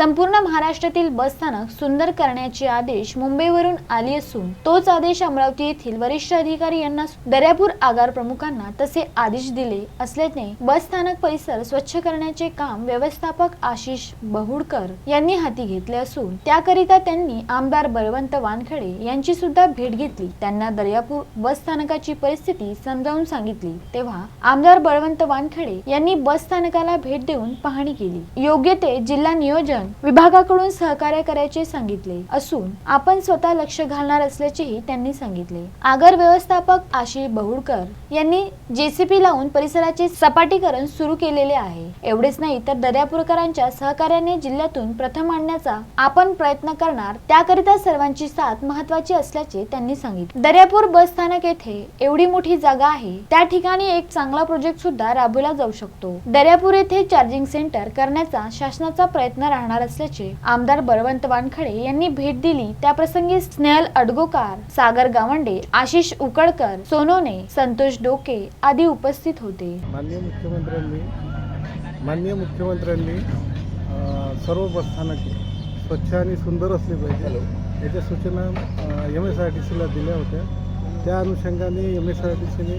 संपूर्ण महाराष्ट्रातील बस स्थानक सुंदर करण्याचे आदेश मुंबईवरून आले असून तोच आदेश अमरावती येथील वरिष्ठ अधिकारी यांना दर्यापूर आगार प्रमुखांना तसे आदेश दिले असल्याने बस स्थानक परिसर स्वच्छ करण्याचे काम व्यवस्थापक आशिष बहुडकर यांनी हाती घेतले असून त्याकरिता त्यांनी आमदार बळवंत वानखडे यांची सुद्धा भेट घेतली. त्यांना दर्यापूर बस स्थानकाची परिस्थिती समजावून सांगितली. तेव्हा आमदार बळवंत वानखडे यांनी बस स्थानकाला भेट देऊन पाहणी केली. योग्य ते जिल्हा नियोजन विभागाकडून सहकार्य करायचे सांगितले असून आपण स्वतः लक्ष घालणार असल्याचेही त्यांनी सांगितले. आगर व्यवस्थापक आशिष बहुडकर यांनी जेसीपी लावून परिसराचे सपाटीकरण सुरू केलेले आहे. एवढेच नाही तर दर्यापूरकरांच्या सहकार्याने जिल्ह्यातून प्रथम आणण्याचा आपण प्रयत्न करणार त्याकरिता सर्वांची साथ महत्वाची असल्याचे त्यांनी सांगितले. दर्यापूर बस स्थानक येथे एवढी मोठी जागा आहे त्या ठिकाणी एक चांगला प्रोजेक्ट सुद्धा राबवला जाऊ शकतो. दर्यापूर येथे चार्जिंग सेंटर करण्याचा शासनाचा प्रयत्न राहणार असल्याचे आमदार बळवंत वानखडे यांनी भेट दिली. त्याप्रसंगी स्नेहल अडगोकार सागर गावंडे आशिष उकडकर सोनोने संतोष डोके आदी उपस्थित होते. माननीय मुख्यमंत्र्यांनी माननीय मुख्यमंत्र्यांनी सर्व बसस्थानके स्वच्छ आणि सुंदर असली पाहिजे. याच्या सूचना एम एस आर टी सीला दिल्या होत्या. त्या अनुषंगाने एम एस आर टी सीने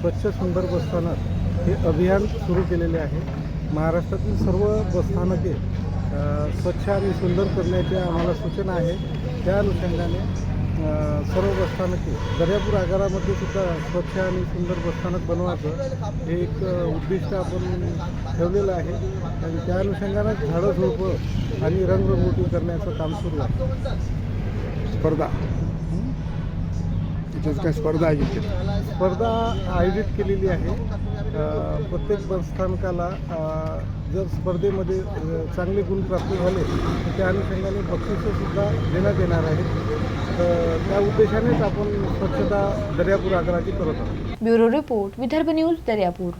स्वच्छ सुंदर बसस्थानक हे अभियान सुरू केलेले आहे. महाराष्ट्रातील सर्व बसस्थानके स्वच्छ आणि सुंदर करण्याच्या आम्हाला सूचना आहे. त्या अनुषंगाने सर्व बसस्थानके दर्यापूर आगारामध्ये सुद्धा स्वच्छ आणि सुंदर बसस्थानक बनवायचं हे एक उद्दिष्ट आपण ठेवलेलं आहे. आणि त्या अनुषंगानं झाडं झुडपं आणि रंगरंगोटी करण्याचं काम सुरू आहे. स्पर्धा. इथेच काय स्पर्धा आयोजित केली. स्पर्धा आयोजित केलेली आहे. प्रत्येक बसस्थानकाला जर स्पर्धेमध्ये चांगले गुण प्राप्त झाले तर त्या अनुषंगाने बक्षिसंसुद्धा देण्यात येणार आहेत. तर त्या उद्देशानेच आपण स्वच्छता दर्यापूर आगाराची करत आहोत. Bureau report Vidarbha news Daryapur.